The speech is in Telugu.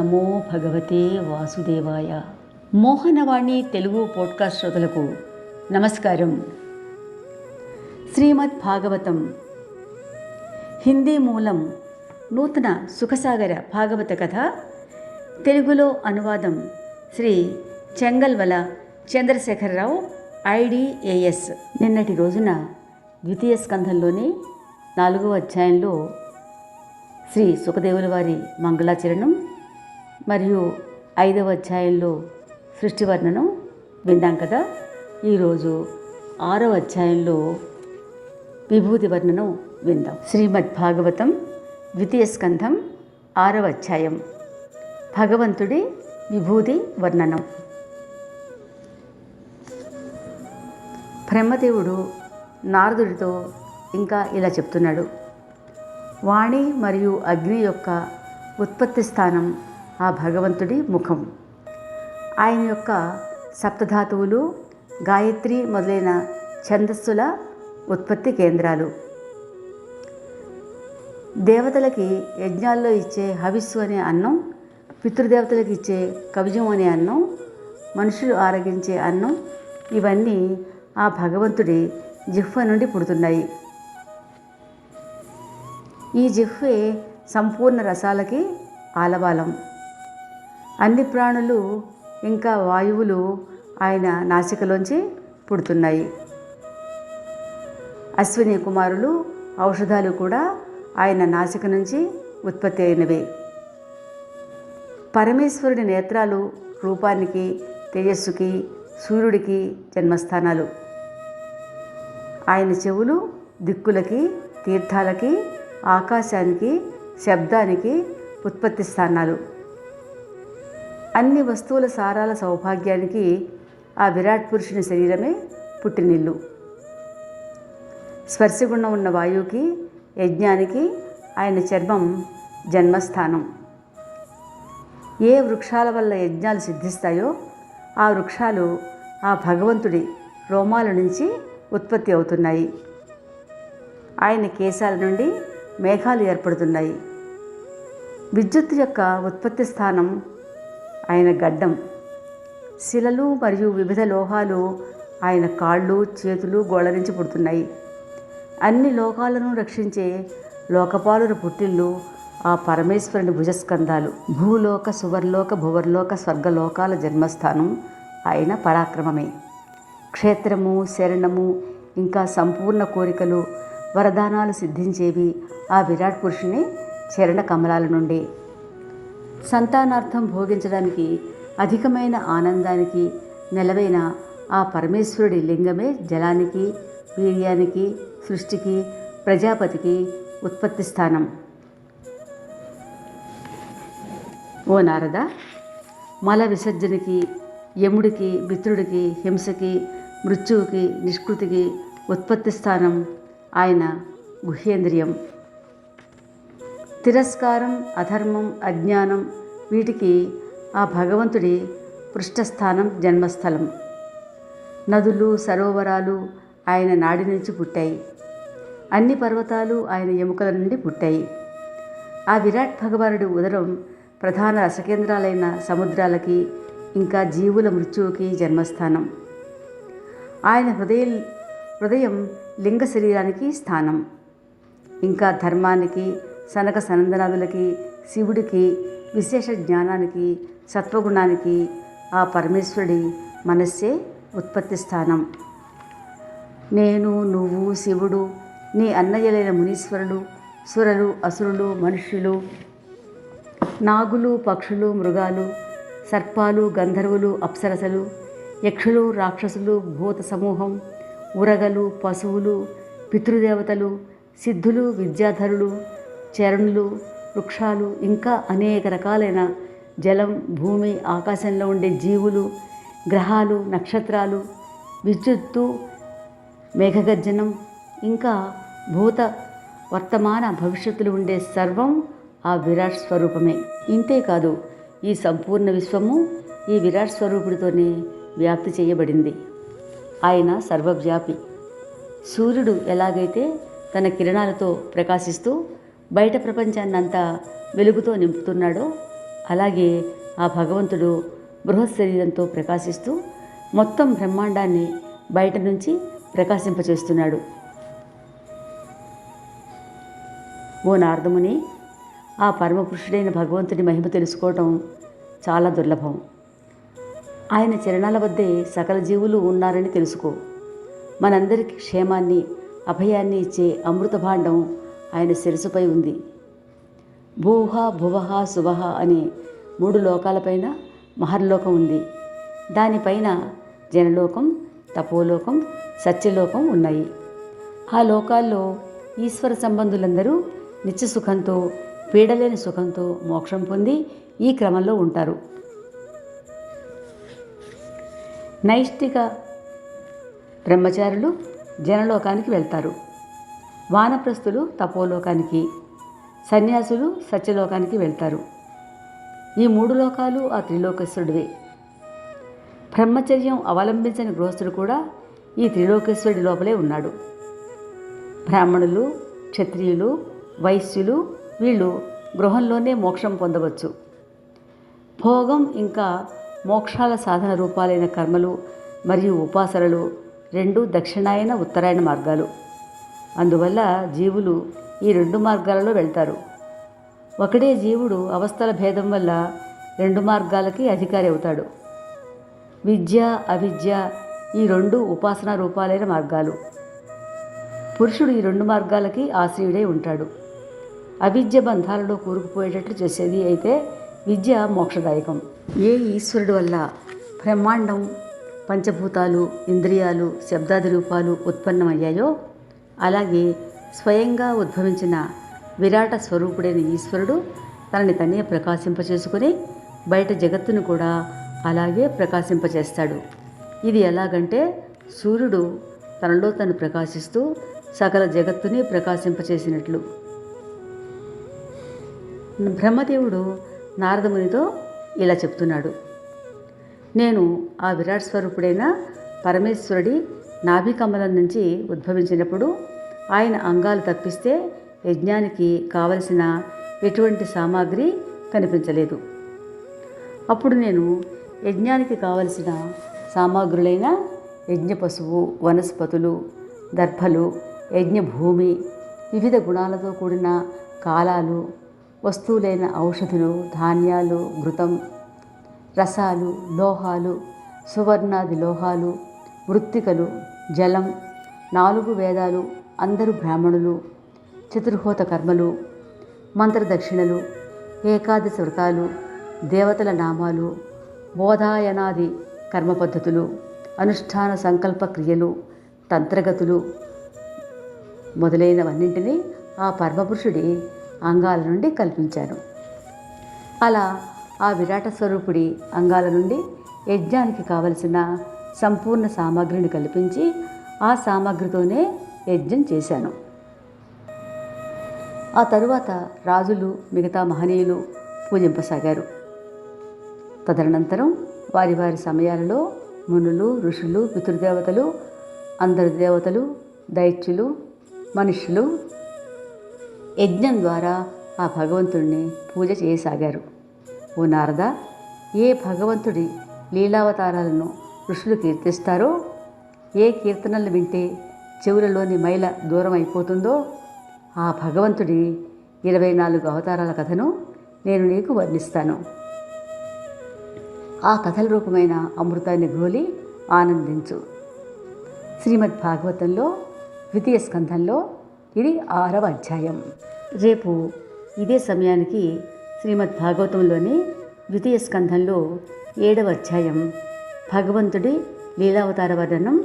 నమో భగవతే వాసుదేవాయ. మోహనవాణి తెలుగు పోడ్కాస్ట్ శ్రోతలకు నమస్కారం. శ్రీమద్ భాగవతం. హిందీ మూలం నూతన సుఖసాగర భాగవత కథ. తెలుగులో అనువాదం శ్రీ చెంగల్వల చంద్రశేఖరరావు ఐడిఏఎస్ నిన్నటి రోజున ద్వితీయ స్కంధంలోని నాలుగవ అధ్యాయంలో శ్రీ సుఖదేవుల వారి మంగళాచరణం మరియు ఐదవ అధ్యాయంలో సృష్టి వర్ణనం విన్నాం కదా. ఈరోజు ఆరవ అధ్యాయంలో విభూతి వర్ణనం విందాం. శ్రీమద్ భాగవతం ద్వితీయ స్కంధం ఆరవ అధ్యాయం. భగవంతుడి విభూతి వర్ణనం. బ్రహ్మదేవుడు నారదుడితో ఇంకా ఇలా చెప్తున్నాడు. వాణి మరియు అగ్ని యొక్క ఉత్పత్తి స్థానం ఆ భగవంతుడి ముఖం. ఆయన యొక్క సప్తధాతువులు గాయత్రి మొదలైన ఛందస్సుల ఉత్పత్తి కేంద్రాలు. దేవతలకి యజ్ఞాల్లో ఇచ్చే హవిస్సు అనే అన్నం పితృదేవతలకు ఇచ్చే కవిజం అనే అన్నం మనుషులు ఆరగించే అన్నం ఇవన్నీ ఆ భగవంతుడి జిహ్వ నుండి పుడుతున్నాయి. ఈ జిహ్వే సంపూర్ణ రసాలకి ఆలవాలం అన్ని ప్రాణులు ఇంకా వాయువులు ఆయన నాసికలోంచి పుడుతున్నాయి. అశ్విని కుమారులు ఔషధాలు కూడా ఆయన నాసిక నుంచి ఉత్పత్తి అయినవే. పరమేశ్వరుడి నేత్రాలు రూపానికి తేజస్సుకి సూర్యుడికి జన్మస్థానాలు. ఆయన చెవులు దిక్కులకి తీర్థాలకి ఆకాశానికి శబ్దానికి ఉత్పత్తి స్థానాలు. అన్ని వస్తువుల సారాల సౌభాగ్యానికి ఆ విరాట్ పురుషుని శరీరమే పుట్టినిల్లు. స్పర్శగుణం ఉన్న వాయువుకి యజ్ఞానికి ఆయన చర్మం జన్మస్థానం. ఏ వృక్షాల వల్ల యజ్ఞాలు సిద్ధిస్తాయో ఆ వృక్షాలు ఆ భగవంతుడి రోమాల నుంచి ఉత్పత్తి అవుతున్నాయి. ఆయన కేశాల నుండి మేఘాలు ఏర్పడుతున్నాయి. విద్యుత్ యొక్క ఉత్పత్తి స్థానం ఆయన గడ్డం. శిలలు మరియు వివిధ లోహాలు ఆయన కాళ్ళు చేతులు గోళ్ళ నుంచి పుడుతున్నాయి. అన్ని లోకాలను రక్షించే లోకపాలుర పుట్టిల్లు ఆ పరమేశ్వరుని భుజస్కంధాలు. భూలోక సువర్లోక భువర్లోక స్వర్గలోకాల జన్మస్థానం ఆయన పరాక్రమమే. క్షేత్రము శరణము ఇంకా సంపూర్ణ కోరికలు వరదానాలు సిద్ధించేవి ఆ విరాట్ పురుషుని చరణ కమలాల నుండి. సంతానార్థం భోగించడానికి అధికమైన ఆనందానికి నెలవైన ఆ పరమేశ్వరుడి లింగమే జలానికి వీర్యానికి సృష్టికి ప్రజాపతికి ఉత్పత్తి స్థానం. ఓ నారద మల విసర్జనకి యముడికి మిత్రుడికి హింసకి మృత్యువుకి నిష్కృతికి ఉత్పత్తి స్థానం ఆయన గుహ్యేంద్రియం తిరస్కారం అధర్మం అజ్ఞానం వీటికి ఆ భగవంతుడి పృష్ఠస్థానం జన్మస్థలం. నదులు సరోవరాలు ఆయన నాడి నుంచి పుట్టాయి. అన్ని పర్వతాలు ఆయన ఎముకల నుండి పుట్టాయి. ఆ విరాట్ భగవానుడి ఉదరం ప్రధాన రసకేంద్రాలైన సముద్రాలకి ఇంకా జీవుల మృత్యువుకి జన్మస్థానం. ఆయన హృదయ హృదయం లింగ శరీరానికి స్థానం. ఇంకా ధర్మానికి సనక సనందనాదులకి శివుడికి విశేష జ్ఞానానికి సత్వగుణానికి ఆ పరమేశ్వరుడి మనస్సే ఉత్పత్తి స్థానం. నేను నువ్వు శివుడు నీ అన్నయ్యలైన మునీశ్వరుడు సురలు అసురులు మనుష్యులు నాగులు పక్షులు మృగాలు సర్పాలు గంధర్వులు అప్సరసలు యక్షులు రాక్షసులు భూత సమూహం ఉరగలు పశువులు పితృదేవతలు సిద్ధులు విద్యాధరులు చరణులు వృక్షాలు ఇంకా అనేక రకాలైన జలం భూమి ఆకాశంలో ఉండే జీవులు గ్రహాలు నక్షత్రాలు విద్యుత్తు మేఘగర్జనం ఇంకా భూత వర్తమాన భవిష్యత్తులు ఉండే సర్వం ఆ విరాట్ స్వరూపమే. ఇంతేకాదు ఈ సంపూర్ణ విశ్వము ఈ విరాట్ స్వరూపుడితోనే వ్యాప్తి చేయబడింది. ఆయన సర్వవ్యాపి. సూర్యుడు ఎలాగైతే తన కిరణాలతో ప్రకాశిస్తూ బయట ప్రపంచాన్నంతా వెలుగుతో నింపుతున్నాడో అలాగే ఆ భగవంతుడు బృహత్ శరీరంతో ప్రకాశిస్తూ మొత్తం బ్రహ్మాండాన్ని బయట నుంచి ప్రకాశింపచేస్తున్నాడు. ఓ నారదముని ఆ పరమపురుషుడైన భగవంతుని మహిమ తెలుసుకోవటం చాలా దుర్లభం. ఆయన చరణాల వద్దే సకల జీవులు ఉన్నారని తెలుసుకో. మనందరికీ క్షేమాన్ని అభయాన్ని ఇచ్చే అమృత భాండం ఆయన శిరసుపై ఉంది. భూహ భువహ శుభహ అనే మూడు లోకాలపైన మహర్లోకం ఉంది. దానిపైన జనలోకం తపోలోకం సత్యలోకం ఉన్నాయి. ఆ లోకాల్లో ఈశ్వర సంబంధులందరూ నిత్య సుఖంతో పీడలేని సుఖంతో మోక్షం పొంది ఈ క్రమంలో ఉంటారు. నైష్టిక బ్రహ్మచారులు జనలోకానికి వెళ్తారు. వానప్రస్థులు తపోలోకానికి సన్యాసులు సత్యలోకానికి వెళ్తారు. ఈ మూడు లోకాలు ఆ త్రిలోకేశ్వరుడివే. బ్రహ్మచర్యం అవలంబించని గృహస్థుడు కూడా ఈ త్రిలోకేశ్వరుడి లోపలే ఉన్నాడు. బ్రాహ్మణులు క్షత్రియులు వైశ్యులు వీళ్ళు గృహంలోనే మోక్షం పొందవచ్చు. భోగం ఇంకా మోక్షాల సాధన రూపాలైన కర్మలు మరియు ఉపాసనలు రెండు దక్షిణాయన ఉత్తరాయణ మార్గాలు. అందువల్ల జీవులు ఈ రెండు మార్గాలలో వెళ్తారు. ఒకడే జీవుడు అవస్థల భేదం వల్ల రెండు మార్గాలకి అధికారి అవుతాడు. విద్య అవిద్య ఈ రెండు ఉపాసనా రూపాలైన మార్గాలు. పురుషుడు ఈ రెండు మార్గాలకి ఆశ్రయుడై ఉంటాడు. అవిద్య బంధాలలో కూరుకుపోయేటట్లు చేసేది అయితే విద్య మోక్షదాయకం. ఏ ఈశ్వరుడు వల్ల బ్రహ్మాండం పంచభూతాలు ఇంద్రియాలు శబ్దాది రూపాలు ఉత్పన్నమయ్యాయో అలాగే స్వయంగా ఉద్భవించిన విరాట స్వరూపుడైన ఈశ్వరుడు తనని తనే ప్రకాశింపచేసుకుని బయట జగత్తును కూడా అలాగే ప్రకాశింపచేస్తాడు. ఇది ఎలాగంటే సూర్యుడు తనలో తను ప్రకాశిస్తూ సకల జగత్తుని ప్రకాశింపచేసినట్లు. బ్రహ్మదేవుడు నారదమునితో ఇలా చెప్తున్నాడు. నేను ఆ విరాట్ స్వరూపుడైన పరమేశ్వరుడి నాభికమలం నుంచి ఉద్భవించినప్పుడు ఆయన అంగాలు తప్పిస్తే యజ్ఞానికి కావలసిన ఎటువంటి సామాగ్రి కనిపించలేదు. అప్పుడు నేను యజ్ఞానికి కావలసిన సామాగ్రులైన యజ్ఞ పశువు వనస్పతులు దర్భలు యజ్ఞభూమి వివిధ గుణాలతో కూడిన కాలాలు వస్తువులైన ఔషధులు ధాన్యాలు ఘృతం రసాలు లోహాలు సువర్ణాది లోహాలు వృత్తికలు జలం నాలుగు వేదాలు అందరూ బ్రాహ్మణులు చతుర్హోత కర్మలు మంత్రదక్షిణలు ఏకాదశి వ్రతాలు దేవతల నామాలు బోధాయనాది కర్మ పద్ధతులు అనుష్ఠాన సంకల్ప క్రియలు తంత్రగతులు మొదలైనవన్నింటినీ ఆ పరమపురుషుడి అంగాల నుండి కల్పించాను అలా ఆ విరాట స్వరూపుడి అంగాల నుండి యజ్ఞానికి కావలసిన సంపూర్ణ సామాగ్రిని కల్పించి ఆ సామాగ్రితోనే యజ్ఞం చేశాను. ఆ తరువాత రాజులు మిగతా మహనీయులు పూజింపసాగారు. తదనంతరం వారి వారి సమయాలలో మునులు ఋషులు పితృదేవతలు అందరి దేవతలు దైత్యులు మనుషులు యజ్ఞం ద్వారా ఆ భగవంతుడిని పూజ చేయసాగారు. ఓ నారద ఏ భగవంతుడి లీలావతారాలను ఋషులు కీర్తిస్తారో ఏ కీర్తనలు వింటే చెవులలోని మైల దూరం అయిపోతుందో ఆ భగవంతుడి ఇరవై నాలుగు అవతారాల కథను నేను నీకు వర్ణిస్తాను. ఆ కథల రూపమైన అమృతాన్ని గోలి ఆనందించు. శ్రీమద్ భాగవతంలో ద్వితీయ స్కంధంలో ఇది ఆరవ అధ్యాయం. రేపు ఇదే సమయానికి శ్రీమద్ భాగవతంలోని ద్వితీయ స్కంధంలో ఏడవ అధ్యాయం భగవంతుడి లీలావతార వర్ణనం